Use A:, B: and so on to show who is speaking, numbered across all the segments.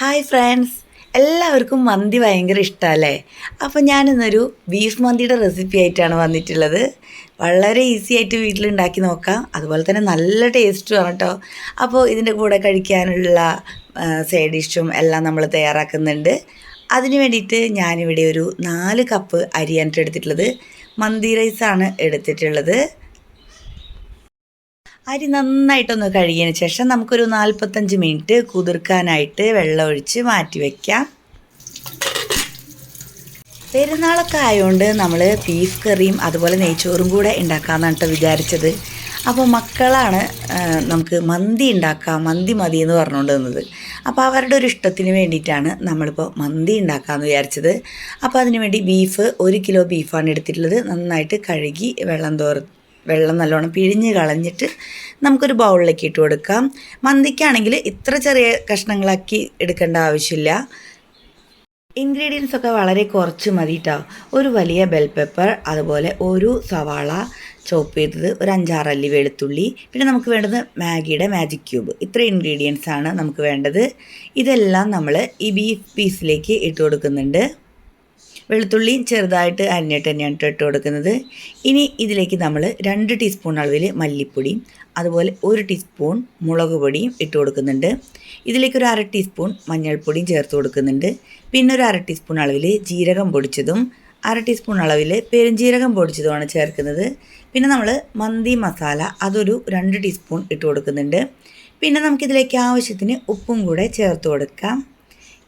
A: Hi friends എല്ലാവർക്കും മന്തി ഭയങ്കര ഇഷ്ടമല്ലേ അപ്പോൾ ഞാനിന്നൊരു ബീഫ് മന്തിയുടെ റെസിപ്പി ആയിട്ടാണ് വന്നിട്ടുള്ളത്. വളരെ ഈസി ആയിട്ട് വീട്ടിലുണ്ടാക്കി നോക്കാം. അതുപോലെ തന്നെ നല്ല ടേസ്റ്റുമാണ് കേട്ടോ അപ്പോൾ ഇതിന്റെ കൂടെ കഴിക്കാനുള്ള സൈഡ് ഡിഷും എല്ലാം നമ്മൾ തയ്യാറാക്കുന്നുണ്ട്. അതിന് വേണ്ടിയിട്ട് ഞാനിവിടെ ഒരു നാല് കപ്പ് അരിയാണ് എടുത്തിട്ടുള്ളത്. മന്തി റൈസാണ് എടുത്തിട്ടുള്ളത്. അരി നന്നായിട്ടൊന്ന് കഴുകിയതിന് ശേഷം നമുക്കൊരു നാൽപ്പത്തഞ്ച് മിനിറ്റ് കുതിർക്കാനായിട്ട് വെള്ളം ഒഴിച്ച് മാറ്റി വയ്ക്കാം പെരുന്നാളൊക്കെ ആയതുകൊണ്ട് നമ്മൾ ബീഫ് കറിയും അതുപോലെ നെയ്ച്ചോറും കൂടെ ഉണ്ടാക്കാമെന്നാണ് കേട്ടോ വിചാരിച്ചത്. അപ്പോൾ മക്കളാണ് നമുക്ക് മന്തി ഉണ്ടാക്കാം മന്തി മതി എന്ന് പറഞ്ഞുകൊണ്ട് നിന്നത്. അപ്പോൾ അവരുടെ ഒരു ഇഷ്ടത്തിന് വേണ്ടിയിട്ടാണ് നമ്മളിപ്പോൾ മന്തി ഉണ്ടാക്കാമെന്ന് വിചാരിച്ചത്. അപ്പോൾ അതിനുവേണ്ടി ബീഫ് ഒരു കിലോ ബീഫാണ് എടുത്തിട്ടുള്ളത്. നന്നായിട്ട് കഴുകി വെള്ളം തോർ വെള്ളം നല്ലോണം പിഴിഞ്ഞ് കളഞ്ഞിട്ട് നമുക്കൊരു ബൗളിലേക്ക് ഇട്ട് കൊടുക്കാം. മന്തിക്കാണെങ്കിൽ ഇത്ര ചെറിയ കഷ്ണങ്ങളാക്കി എടുക്കേണ്ട ആവശ്യമില്ല. ഇൻഗ്രീഡിയൻസ് ഒക്കെ വളരെ കുറച്ച് മതി കേട്ടോ ഒരു വലിയ ബെൽ പെപ്പർ അതുപോലെ ഒരു സവാള ചോപ്പ് ചെയ്തത് ഒരു അഞ്ചാറല്ലി വെളുത്തുള്ളി പിന്നെ നമുക്ക് വേണ്ടത് മാഗിയുടെ മാജിക് ക്യൂബ് ഇത്ര ഇൻഗ്രീഡിയൻസ് ആണ് നമുക്ക് വേണ്ടത്. ഇതെല്ലാം നമ്മൾ ഈ ബീഫ് പീസിലേക്ക് ഇട്ട് കൊടുക്കുന്നുണ്ട്. വെളുത്തുള്ളി ചെറുതായിട്ട് അരിഞ്ഞിട്ട് തന്നെയാണ് ട്ടോ ഇട്ട് കൊടുക്കുന്നത്. ഇനി ഇതിലേക്ക് നമ്മൾ രണ്ട് ടീസ്പൂൺ അളവിൽ മല്ലിപ്പൊടിയും അതുപോലെ ഒരു ടീസ്പൂൺ മുളക് പൊടിയും ഇട്ട് കൊടുക്കുന്നുണ്ട്. ഇതിലേക്ക് ഒരു അര ടീസ്പൂൺ മഞ്ഞൾപ്പൊടിയും ചേർത്ത് കൊടുക്കുന്നുണ്ട്. പിന്നെ ഒരു അര ടീസ്പൂൺ അളവിൽ ജീരകം പൊടിച്ചതും അര ടീസ്പൂൺ അളവിൽ പെരുംജീരകം പൊടിച്ചതുമാണ് ചേർക്കുന്നത്. പിന്നെ നമ്മൾ മന്തി മസാല അതൊരു രണ്ട് ടീസ്പൂൺ ഇട്ട് കൊടുക്കുന്നുണ്ട്. പിന്നെ നമുക്കിതിലേക്ക് ആവശ്യത്തിന് ഉപ്പും കൂടെ ചേർത്ത് കൊടുക്കാം.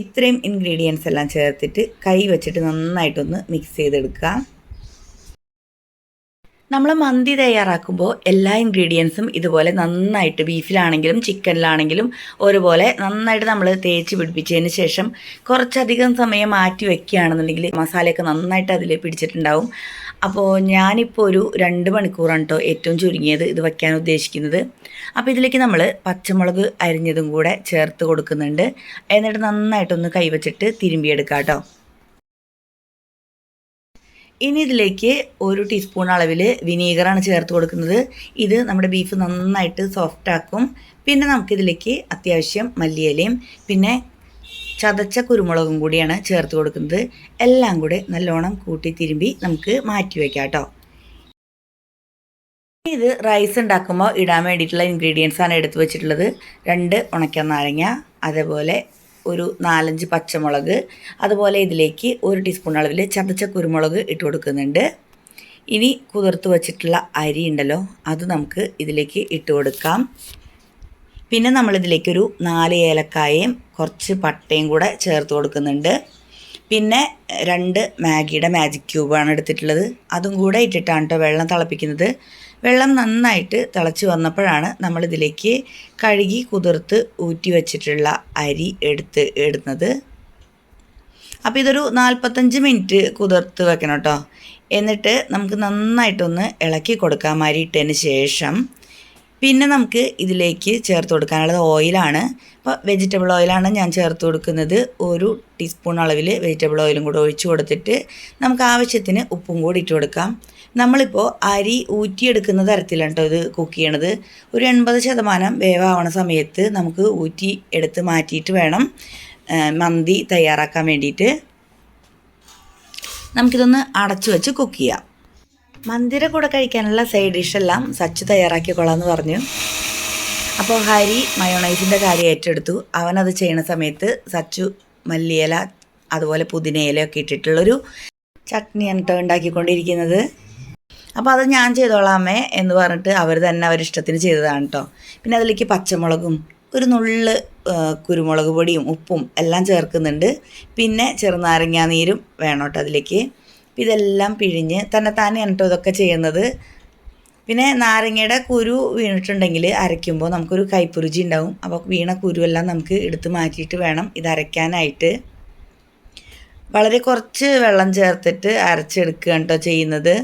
A: ഇത്രയും ഇൻഗ്രീഡിയൻസ് എല്ലാം ചേർത്തിട്ട് കൈ വെച്ചിട്ട് നന്നായിട്ടൊന്ന് മിക്സ് ചെയ്തെടുക്കുക. നമ്മൾ മന്തി തയ്യാറാക്കുമ്പോൾ എല്ലാ ഇൻഗ്രീഡിയൻസും ഇതുപോലെ നന്നായിട്ട് ബീഫിലാണെങ്കിലും ചിക്കനിലാണെങ്കിലും ഒരുപോലെ നന്നായിട്ട് നമ്മൾ തേച്ച് പിടിപ്പിച്ചതിന് ശേഷം കുറച്ചധികം സമയം മാറ്റി വെക്കുകയാണെന്നുണ്ടെങ്കിൽ മസാലയൊക്കെ നന്നായിട്ട് അതിൽ പിടിച്ചിട്ടുണ്ടാവും. അപ്പോൾ ഞാനിപ്പോൾ ഒരു രണ്ട് മണിക്കൂറാണ് കേട്ടോ ഏറ്റവും ചുരുങ്ങിയത് ഇത് വയ്ക്കാൻ ഉദ്ദേശിക്കുന്നത്. അപ്പോൾ ഇതിലേക്ക് നമ്മൾ പച്ചമുളക് അരിഞ്ഞതും കൂടെ ചേർത്ത് കൊടുക്കുന്നുണ്ട്. എന്നിട്ട് നന്നായിട്ടൊന്ന് കൈവച്ചിട്ട് തിരുമ്പിയെടുക്കാം കേട്ടോ ഇനി ഇതിലേക്ക് ഒരു ടീസ്പൂൺ അളവിൽ വിനീഗറാണ് ചേർത്ത് കൊടുക്കുന്നത്. ഇത് നമ്മുടെ ബീഫ് നന്നായിട്ട് സോഫ്റ്റ് ആക്കും പിന്നെ നമുക്കിതിലേക്ക് അത്യാവശ്യം മല്ലിയിലയും പിന്നെ ചതച്ച കുരുമുളകും കൂടിയാണ് ചേർത്ത് കൊടുക്കുന്നത്. എല്ലാം കൂടെ നല്ലോണം കൂട്ടി തിരുമ്പി നമുക്ക് മാറ്റി വയ്ക്കാം കേട്ടോ ഇത് റൈസ് ഉണ്ടാക്കുമ്പോൾ ഇടാൻ വേണ്ടിയിട്ടുള്ള ഇൻഗ്രീഡിയൻസ് ആണ് എടുത്തു വെച്ചിട്ടുള്ളത്. രണ്ട് ഉണക്ക നാരങ്ങ അതേപോലെ ഒരു നാലഞ്ച് പച്ചമുളക് അതുപോലെ ഇതിലേക്ക് ഒരു ടീസ്പൂൺ അളവിൽ ചതച്ച കുരുമുളക് ഇട്ട് കൊടുക്കുന്നുണ്ട്. ഇനി കുതിർത്ത് വച്ചിട്ടുള്ള അരി ഉണ്ടല്ലോ അത് നമുക്ക് ഇതിലേക്ക് ഇട്ട് കൊടുക്കാം. പിന്നെ നമ്മളിതിലേക്കൊരു നാല് ഏലക്കായയും കുറച്ച് പട്ടയും കൂടെ ചേർത്ത് കൊടുക്കുന്നുണ്ട്. പിന്നെ രണ്ട് മാഗിയുടെ മാജിക് ക്യൂബാണ് എടുത്തിട്ടുള്ളത്. അതും കൂടെ ഇട്ടിട്ടാണ് കേട്ടോ വെള്ളം തിളപ്പിക്കുന്നത്. വെള്ളം നന്നായിട്ട് തിളച്ച് വന്നപ്പോഴാണ് നമ്മളിതിലേക്ക് കഴുകി കുതിർത്ത് ഊറ്റി വച്ചിട്ടുള്ള അരി എടുത്ത് ഇടുന്നത്. അപ്പോൾ ഇതൊരു നാൽപ്പത്തഞ്ച് മിനിറ്റ് കുതിർത്ത് വെക്കണം കേട്ടോ എന്നിട്ട് നമുക്ക് നന്നായിട്ടൊന്ന് ഇളക്കി കൊടുക്കാം അരി ഇട്ടതിന് ശേഷം പിന്നെ നമുക്ക് ഇതിലേക്ക് ചേർത്ത് കൊടുക്കാനുള്ളത് ഓയിലാണ് അപ്പോൾ വെജിറ്റബിൾ ഓയിലാണ് ഞാൻ ചേർത്ത് കൊടുക്കുന്നത്. ഒരു ടീസ്പൂൺ അളവിൽ വെജിറ്റബിൾ ഓയിലും കൂടെ ഒഴിച്ച് കൊടുത്തിട്ട് നമുക്ക് ആവശ്യത്തിന് ഉപ്പും കൂടി ഇട്ട് കൊടുക്കാം. നമ്മളിപ്പോൾ അരി ഊറ്റിയെടുക്കുന്ന തരത്തിലാണ് കേട്ടോ ഇത് കുക്ക് ചെയ്യണത്. ഒരു എൺപത് ശതമാനം വേവാവണ സമയത്ത് നമുക്ക് ഊറ്റി എടുത്ത് മാറ്റിയിട്ട് വേണം മന്തി തയ്യാറാക്കാൻ വേണ്ടിയിട്ട്. നമുക്കിതൊന്ന് അടച്ചു വെച്ച് കുക്ക് ചെയ്യാം. മന്തിയുടെ കൂടെ കഴിക്കാനുള്ള സൈഡ് ഡിഷെല്ലാം സച്ച് തയ്യാറാക്കിക്കൊള്ളാമെന്ന് പറഞ്ഞു. അപ്പോൾ ഹരി മയോണൈസിന്റെ കാര്യം ഏറ്റെടുത്തു. അവനത് ചെയ്യണ സമയത്ത് സച്ചു മല്ലിയില അതുപോലെ പുതിനയിലയൊക്കെ ഇട്ടിട്ടുള്ളൊരു ചട്നിയാണ് കേട്ടോ ഉണ്ടാക്കിക്കൊണ്ടിരിക്കുന്നത്. അപ്പോൾ അത് ഞാൻ ചെയ്തോളാമേ എന്ന് പറഞ്ഞിട്ട് അവർ തന്നെ അവരിഷ്ടത്തിന് ചെയ്തതാണ് കേട്ടോ പിന്നെ അതിലേക്ക് പച്ചമുളകും ഒരു നുള്ള് കുരുമുളക് പൊടിയും ഉപ്പും എല്ലാം ചേർക്കുന്നുണ്ട്. പിന്നെ ചെറുനാരങ്ങാ നീരും വേണം കേട്ടോ അതിലേക്ക്. ഇതെല്ലാം പിഴിഞ്ഞ് തന്നെ താനെയാണ് കേട്ടോ ഇതൊക്കെ ചെയ്യുന്നത്? പിന്നെ നാരങ്ങയുടെ കുരു വീണിട്ടുണ്ടെങ്കിൽ അരയ്ക്കുമ്പോൾ നമുക്കൊരു കൈപ്പുരുചി ഉണ്ടാവും. അപ്പോൾ വീണ കുരുവെല്ലാം നമുക്ക് എടുത്ത് മാറ്റിയിട്ട് വേണം ഇത് അരയ്ക്കാനായിട്ട്. വളരെ കുറച്ച് വെള്ളം ചേർത്തിട്ട് അരച്ചെടുക്കുകയാണ് കേട്ടോ ചെയ്യുന്നത്.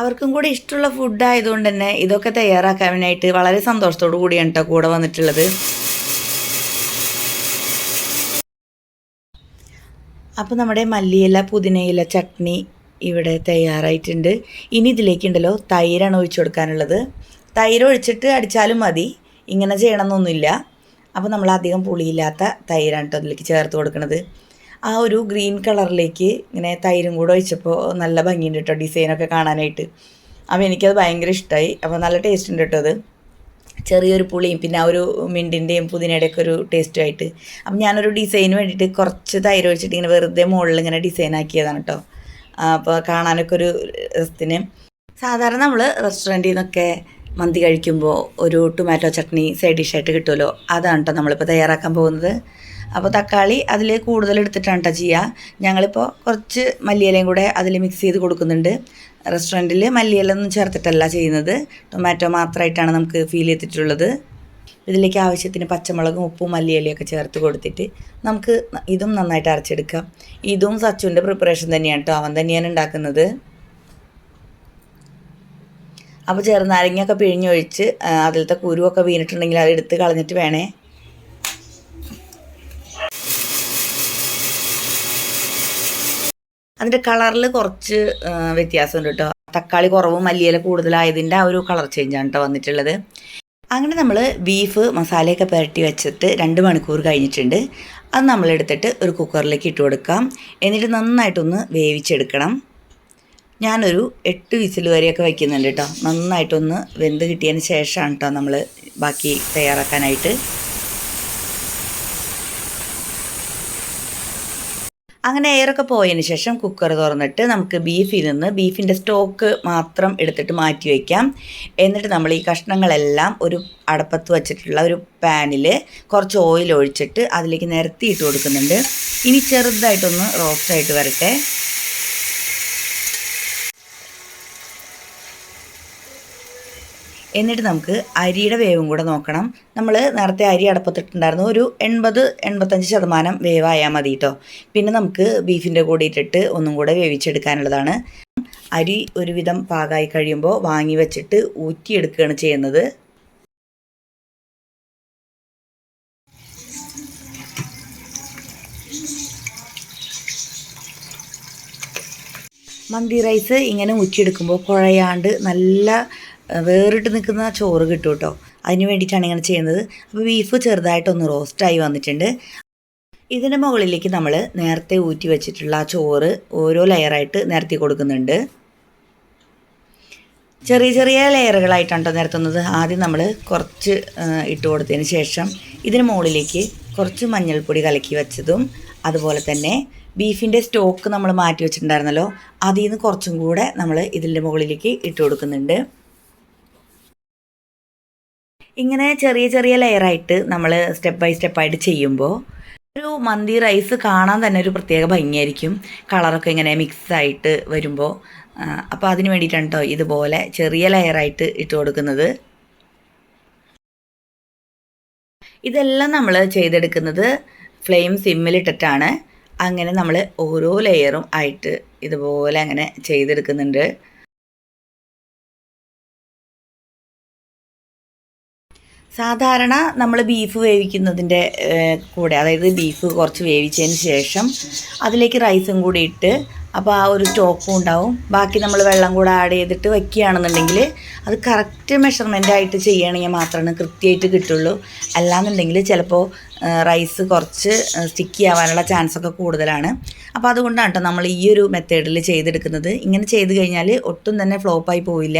A: അവർക്കും കൂടി ഇഷ്ടമുള്ള ഫുഡ് ആയതുകൊണ്ട് തന്നെ ഇതൊക്കെ തയ്യാറാക്കാനായിട്ട് വളരെ സന്തോഷത്തോടു കൂടിയാണ് കേട്ടോ കൂടെ വന്നിട്ടുള്ളത്. അപ്പോൾ നമ്മുടെ മല്ലിയില പുതിനയില ചട്നി ഇവിടെ തയ്യാറായിട്ടുണ്ട്. ഇനി ഇതിലേക്കുണ്ടല്ലോ തൈരാണ് ഒഴിച്ചു കൊടുക്കാനുള്ളത്. തൈര് ഒഴിച്ചിട്ട് അടിച്ചാലും മതി. ഇങ്ങനെ ചെയ്യണമെന്നൊന്നുമില്ല. അപ്പോൾ നമ്മൾ അധികം പുളിയില്ലാത്ത തൈരാണ് കേട്ടോ അതിലേക്ക് ചേർത്ത് കൊടുക്കുന്നത് ആ ഒരു ഗ്രീൻ കളറിലേക്ക് ഇങ്ങനെ തൈരും കൂടെ ഒഴിച്ചപ്പോൾ നല്ല ഭംഗിയുണ്ട് കേട്ടോ ഡിസൈനൊക്കെ കാണാനായിട്ട്. അപ്പോൾ എനിക്കത് ഭയങ്കര ഇഷ്ടമായി അപ്പോൾ നല്ല ടേസ്റ്റ് ഉണ്ട് കേട്ടോ അത്. ചെറിയൊരു പുളിയും പിന്നെ ആ ഒരു മിണ്ടിന്റെയും പുതിനയുടെ ഒക്കെ ഒരു ടേസ്റ്റുമായിട്ട് അപ്പം ഞാനൊരു ഡിസൈന് വേണ്ടിയിട്ട് കുറച്ച് തൈര് ഒഴിച്ചിട്ട് ഇങ്ങനെ വെറുതെ മുകളിൽ ഇങ്ങനെ ഡിസൈൻ ആക്കിയതാണ് കേട്ടോ അപ്പോൾ കാണാനൊക്കെ ഒരു രസത്തിന്. സാധാരണ നമ്മൾ റെസ്റ്റോറന്റിൽ നിന്നൊക്കെ മന്തി കഴിക്കുമ്പോൾ ഒരു ടൊമാറ്റോ ചട്നി സൈഡ് ഡിഷായിട്ട് കിട്ടുമല്ലോ. അതാണ് കേട്ടോ നമ്മളിപ്പോൾ തയ്യാറാക്കാൻ പോകുന്നത്. അപ്പോൾ തക്കാളി അതിൽ കൂടുതൽ എടുത്തിട്ടാണ് കേട്ടോ ചെയ്യുക ഞങ്ങളിപ്പോൾ കുറച്ച് മല്ലിയിലയും കൂടെ അതിൽ മിക്സ് ചെയ്ത് കൊടുക്കുന്നുണ്ട്. റെസ്റ്റോറന്റിൽ മല്ലിയിലൊന്നും ചേർത്തിട്ടല്ല ചെയ്യുന്നത്. ടൊമാറ്റോ മാത്രമായിട്ടാണ് നമുക്ക് ഫീൽ ചെയ്തിട്ടുള്ളത്. ഇതിലേക്ക് ആവശ്യത്തിന് പച്ചമുളകും ഉപ്പും മല്ലിയിലയൊക്കെ ചേർത്ത് കൊടുത്തിട്ട് നമുക്ക് ഇതും നന്നായിട്ട് അരച്ചെടുക്കാം. ഇതും സച്ചുവിന്റെ പ്രിപ്പറേഷൻ തന്നെയാണ് കേട്ടോ അവൻ തന്നെയാണ് ഉണ്ടാക്കുന്നത്. അപ്പോൾ ചെറുനാരങ്ങയൊക്കെ പിഴിഞ്ഞൊഴിച്ച് അതിലത്തെ കുരുവൊക്കെ വീണിട്ടുണ്ടെങ്കിൽ അത് എടുത്ത് കളഞ്ഞിട്ട് വേണേ. അതിന്റെ കളറിൽ കുറച്ച് വ്യത്യാസമുണ്ട് കേട്ടോ. തക്കാളി കുറവും മല്ലിയില കൂടുതലായതിന്റെ ആ ഒരു കളർ ചേഞ്ചാണ് കേട്ടോ വന്നിട്ടുള്ളത്. അങ്ങനെ നമ്മൾ ബീഫ് മസാലയൊക്കെ പുരട്ടി വെച്ചിട്ട് രണ്ട് മണിക്കൂർ കഴിഞ്ഞിട്ടുണ്ട്. അത് നമ്മളെടുത്തിട്ട് ഒരു കുക്കറിലേക്ക് ഇട്ട് കൊടുക്കാം. എന്നിട്ട് നന്നായിട്ടൊന്ന് വേവിച്ചെടുക്കണം. ഞാനൊരു എട്ട് വിസിൽ വരെയൊക്കെ വയ്ക്കുന്നുണ്ട് കേട്ടോ. നന്നായിട്ടൊന്ന് വെന്ത് കിട്ടിയതിന് ശേഷമാണ് കേട്ടോ നമ്മൾ ബാക്കി തയ്യാറാക്കാനായിട്ട്. അങ്ങനെ എയറൊക്കെ പോയതിന് ശേഷം കുക്കർ തുറന്നിട്ട് നമുക്ക് ബീഫിൽ നിന്ന് ബീഫിന്റെ സ്റ്റോക്ക് മാത്രം എടുത്തിട്ട് മാറ്റി വയ്ക്കാം. എന്നിട്ട് നമ്മൾ ഈ കഷ്ണങ്ങളെല്ലാം ഒരു അടപ്പത്ത് വച്ചിട്ടുള്ള ഒരു പാനിൽ കുറച്ച് ഓയിൽ ഒഴിച്ചിട്ട് അതിലേക്ക് നിരത്തിയിട്ട് കൊടുക്കുന്നുണ്ട്. ഇനി ചെറുതായിട്ടൊന്ന് റോസ്റ്റായിട്ട് വരട്ടെ. എന്നിട്ട് നമുക്ക് അരിയുടെ വേവും കൂടെ നോക്കണം. നമ്മൾ നേരത്തെ അരി അടപ്പത്തിട്ടുണ്ടായിരുന്നു. ഒരു എൺപത് എൺപത്തഞ്ച് ശതമാനം വേവായാൽ മതി കേട്ടോ പിന്നെ നമുക്ക് ബീഫിന്റെ കൂടെ ഇട്ടിട്ട് ഒന്നും കൂടെ വേവിച്ചെടുക്കാനുള്ളതാണ്. അരി ഒരുവിധം പാകമായി കഴിയുമ്പോൾ വാങ്ങി വെച്ചിട്ട് ഊറ്റിയെടുക്കുകയാണ് ചെയ്യുന്നത്. മന്തി റൈസ് ഇങ്ങനെ ഊറ്റിയെടുക്കുമ്പോൾ കുഴയാണ്ട് നല്ല വേറിട്ട് നിൽക്കുന്ന ചോറ് കിട്ടും കേട്ടോ അതിന് വേണ്ടിയിട്ടാണ് ഇങ്ങനെ ചെയ്യുന്നത്. അപ്പോൾ ബീഫ് ചെറുതായിട്ടൊന്ന് റോസ്റ്റായി വന്നിട്ടുണ്ട്. ഇതിന്റെ മുകളിലേക്ക് നമ്മൾ നേരത്തെ ഊറ്റി വെച്ചിട്ടുള്ള ചോറ് ഓരോ ലെയറായിട്ട് നിരത്തി കൊടുക്കുന്നുണ്ട്. ചെറിയ ചെറിയ ലെയറുകളായിട്ടാണ് കേട്ടോ നിരത്തുന്നത്. ആദ്യം നമ്മൾ കുറച്ച് ഇട്ട് കൊടുത്തതിന് ശേഷം ഇതിന് മുകളിലേക്ക് കുറച്ച് മഞ്ഞൾപ്പൊടി കലക്കി വെച്ചതും അതുപോലെ തന്നെ ബീഫിന്റെ സ്റ്റോക്ക് നമ്മൾ മാറ്റി വെച്ചിട്ടുണ്ടായിരുന്നല്ലോ അതിൽ നിന്ന് കുറച്ചും കൂടെ നമ്മൾ ഇതിന്റെ മുകളിലേക്ക് ഇട്ട് കൊടുക്കുന്നുണ്ട്. ഇങ്ങനെ ചെറിയ ചെറിയ ലെയറായിട്ട് നമ്മൾ സ്റ്റെപ്പ് ബൈ സ്റ്റെപ്പായിട്ട് ചെയ്യുമ്പോൾ ഒരു മന്തി റൈസ് കാണാൻ തന്നെ ഒരു പ്രത്യേക ഭംഗിയായിരിക്കും. കളറൊക്കെ ഇങ്ങനെ മിക്സ് ആയിട്ട് വരുമ്പോൾ അപ്പോൾ അതിന് വേണ്ടിയിട്ടാണ് കേട്ടോ ഇതുപോലെ ചെറിയ ലെയറായിട്ട് ഇട്ട് കൊടുക്കുന്നത്. ഇതെല്ലാം നമ്മൾ ചെയ്തെടുക്കുന്നത് ഫ്ലെയിം സിമ്മിലിട്ടിട്ടാണ് അങ്ങനെ നമ്മൾ ഓരോ ലെയറും ആയിട്ട് ഇതുപോലെ അങ്ങനെ ചെയ്തെടുക്കുന്നുണ്ട്. സാധാരണ നമ്മൾ ബീഫ് വേവിക്കുന്നതിന്റെ കൂടെ അതായത് ബീഫ് കുറച്ച് വേവിച്ചതിന് ശേഷം അതിലേക്ക് റൈസും കൂടി ഇട്ട് അപ്പോൾ ആ ഒരു സ്റ്റോക്കും ഉണ്ടാവും. ബാക്കി നമ്മൾ വെള്ളം കൂടെ ആഡ് ചെയ്തിട്ട് വയ്ക്കുകയാണെന്നുണ്ടെങ്കിൽ അത് കറക്റ്റ് മെഷർമെന്റ് ആയിട്ട് ചെയ്യുകയാണെങ്കിൽ മാത്രമാണ് കൃത്യമായിട്ട് കിട്ടുള്ളൂ. അല്ലാന്നുണ്ടെങ്കിൽ ചിലപ്പോൾ റൈസ് കുറച്ച് സ്റ്റിക്കി ആവാനുള്ള ചാൻസ് ഒക്കെ കൂടുതലാണ്. അപ്പോൾ അതുകൊണ്ടാണ് കേട്ടോ നമ്മൾ ഈ ഒരു മെത്തേഡിൽ ചെയ്തെടുക്കുന്നത്. ഇങ്ങനെ ചെയ്ത് കഴിഞ്ഞാൽ ഒട്ടും തന്നെ ഫ്ലോപ്പായി പോവില്ല.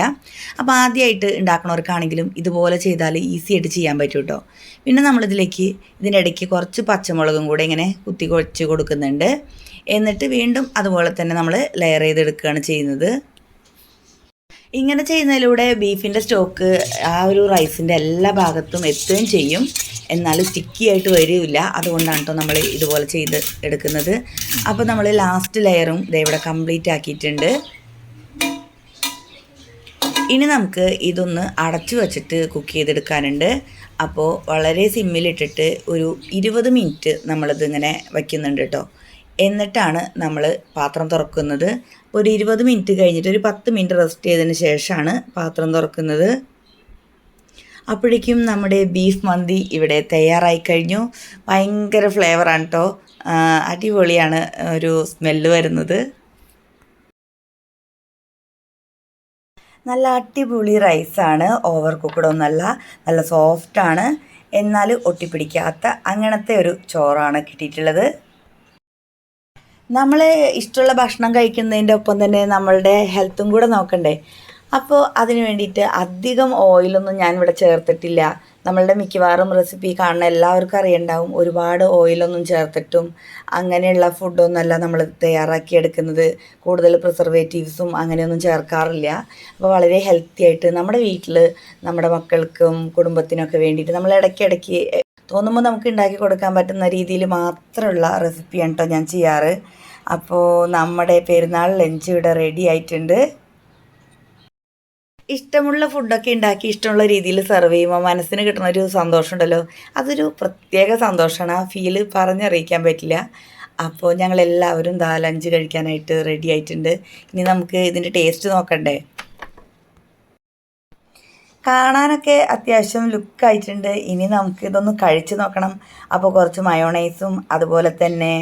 A: അപ്പോൾ ആദ്യമായിട്ട് ഉണ്ടാക്കണവർക്കാണെങ്കിലും ഇതുപോലെ ചെയ്താൽ ഈസി ആയിട്ട് ചെയ്യാൻ പറ്റും കേട്ടോ. പിന്നെ നമ്മളിതിലേക്ക് ഇതിന്റെ ഇടയ്ക്ക് കുറച്ച് പച്ചമുളകും കൂടെ ഇങ്ങനെ കുത്തി കുഴച്ച് കൊടുക്കുന്നുണ്ട്. എന്നിട്ട് വീണ്ടും അതുപോലെ തന്നെ നമ്മൾ ലെയർ ചെയ്തെടുക്കുകയാണ് ചെയ്യുന്നത്. ഇങ്ങനെ ചെയ്യുന്നതിലൂടെ ബീഫിന്റെ സ്റ്റോക്ക് ആ ഒരു റൈസിന്റെ എല്ലാ ഭാഗത്തും എത്തുകയും ചെയ്യും. എന്നാൽ സ്റ്റിക്കി ആയിട്ട് വരില്ല അതുകൊണ്ടാണ് നമ്മൾ ഇതുപോലെ ചെയ്ത് എടുക്കുന്നത്. അപ്പോൾ നമ്മൾ ലാസ്റ്റ് ലെയറും ഇവിടെ കംപ്ലീറ്റ് ആക്കിയിട്ടുണ്ട്. ഇനി നമുക്ക് ഇതൊന്ന് അടച്ചു വച്ചിട്ട് കുക്ക് ചെയ്തെടുക്കാനുണ്ട്. അപ്പോൾ വളരെ സിമ്മിലിട്ടിട്ട് ഒരു ഇരുപത് മിനിറ്റ് നമ്മളിതിങ്ങനെ വയ്ക്കുന്നുണ്ട് കേട്ടോ എന്നിട്ടാണ് നമ്മൾ പാത്രം തുറക്കുന്നത്. ഒരു ഇരുപത് മിനിറ്റ് കഴിഞ്ഞിട്ട് ഒരു പത്ത് മിനിറ്റ് റെസ്റ്റ് ചെയ്തതിന് ശേഷമാണ് പാത്രം തുറക്കുന്നത്. അപ്പോഴേക്കും നമ്മുടെ ബീഫ് മന്തി ഇവിടെ തയ്യാറായി കഴിഞ്ഞു. ഭയങ്കര ഫ്ലേവറാണ് കേട്ടോ അടിപൊളിയാണ് ഒരു സ്മെല്ല് വരുന്നത്. നല്ല അടിപൊളി റൈസാണ് ഓവർ കുക്കഡ് ഒന്നല്ല നല്ല സോഫ്റ്റാണ് എന്നാൽ ഒട്ടിപ്പിടിക്കാത്ത അങ്ങനത്തെ ഒരു ചോറാണ് കിട്ടിയിട്ടുള്ളത്. നമ്മൾ ഇഷ്ടമുള്ള ഭക്ഷണം കഴിക്കുന്നതിന്റെ ഒപ്പം തന്നെ നമ്മളുടെ ഹെൽത്തും കൂടെ നോക്കണ്ടേ. അപ്പോൾ അതിന് വേണ്ടിയിട്ട് അധികം ഓയിലൊന്നും ഞാൻ ഇവിടെ ചേർത്തിട്ടില്ല. നമ്മളുടെ മിക്കവാറും റെസിപ്പി കാണുന്ന എല്ലാവർക്കും അറിയണ്ടാവും. ഒരുപാട് ഓയിലൊന്നും ചേർത്തിട്ടും അങ്ങനെയുള്ള ഫുഡൊന്നുമല്ല നമ്മൾ തയ്യാറാക്കി എടുക്കുന്നത്. കൂടുതൽ പ്രിസർവേറ്റീവ്സും അങ്ങനെയൊന്നും ചേർക്കാറില്ല. അപ്പോൾ വളരെ ഹെൽത്തി ആയിട്ട് നമ്മുടെ വീട്ടിൽ നമ്മുടെ മക്കൾക്കും കുടുംബത്തിനൊക്കെ വേണ്ടിയിട്ട് നമ്മൾ ഇടയ്ക്കിടയ്ക്ക് തോന്നുമ്പോൾ നമുക്ക് ഉണ്ടാക്കി കൊടുക്കാൻ പറ്റുന്ന രീതിയിൽ മാത്രമുള്ള റെസിപ്പിയാണ് കേട്ടോ ഞാൻ ചെയ്യാറ്. അപ്പോൾ നമ്മുടെ പെരുന്നാൾ ലഞ്ച് ഇവിടെ റെഡി ആയിട്ടുണ്ട്. ഇഷ്ടമുള്ള ഫുഡൊക്കെ ഉണ്ടാക്കി ഇഷ്ടമുള്ള രീതിയിൽ സെർവ് ചെയ്യുമ്പോൾ മനസ്സിന് കിട്ടുന്ന ഒരു സന്തോഷമുണ്ടല്ലോ. അതൊരു പ്രത്യേക സന്തോഷമാണ്. ആ ഫീൽ പറഞ്ഞറിയിക്കാൻ പറ്റില്ല. അപ്പോൾ ഞങ്ങളെല്ലാവരും ദാ ലഞ്ച് കഴിക്കാനായിട്ട് റെഡി ആയിട്ടുണ്ട്. ഇനി നമുക്ക് ഇതിന്റെ ടേസ്റ്റ് നോക്കണ്ടേ? കാണാനൊക്കെ അത്യാവശ്യം ലുക്കായിട്ടുണ്ട് ഇനി നമുക്ക് ഇതൊന്ന് കഴിച്ച് നോക്കണം. അപ്പോൾ കുറച്ച് മയോണൈസും അതുപോലെ തന്നെ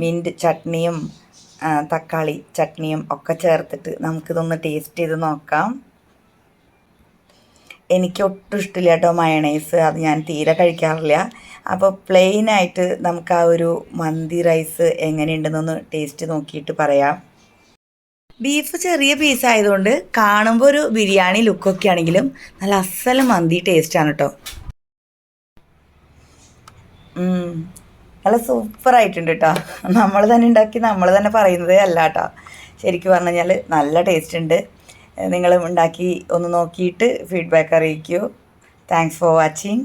A: മിന്റ് ചട്നിയും തക്കാളി ചട്നിയും ഒക്കെ ചേർത്തിട്ട് നമുക്കിതൊന്ന് ടേസ്റ്റ് ചെയ്ത് നോക്കാം. എനിക്ക് ഒട്ടും ഇഷ്ടമില്ല കേട്ടോ മയണൈസ് അത് ഞാൻ തീരെ കഴിക്കാറില്ല. അപ്പോൾ പ്ലെയിനായിട്ട് നമുക്ക് ആ ഒരു മന്തി റൈസ് എങ്ങനെയുണ്ടെന്നൊന്ന് ടേസ്റ്റ് നോക്കിയിട്ട് പറയാം. ബീഫ് ചെറിയ പീസ് ആയതുകൊണ്ട് കാണുമ്പോൾ ഒരു ബിരിയാണി ലുക്കൊക്കെ ആണെങ്കിലും നല്ല അസല മന്തി ടേസ്റ്റാണ് കേട്ടോ. നല്ല സൂപ്പർ ആയിട്ടുണ്ട് കേട്ടോ നമ്മൾ തന്നെ ഉണ്ടാക്കി നമ്മൾ തന്നെ പറയുന്നതേ അല്ല കേട്ടോ ശരിക്കും പറഞ്ഞു കഴിഞ്ഞാൽ നല്ല ടേസ്റ്റ് ഉണ്ട് നിങ്ങൾ ഉണ്ടാക്കി ഒന്ന് നോക്കിയിട്ട് ഫീഡ്ബാക്ക് അറിയിക്കൂ. Thanks for watching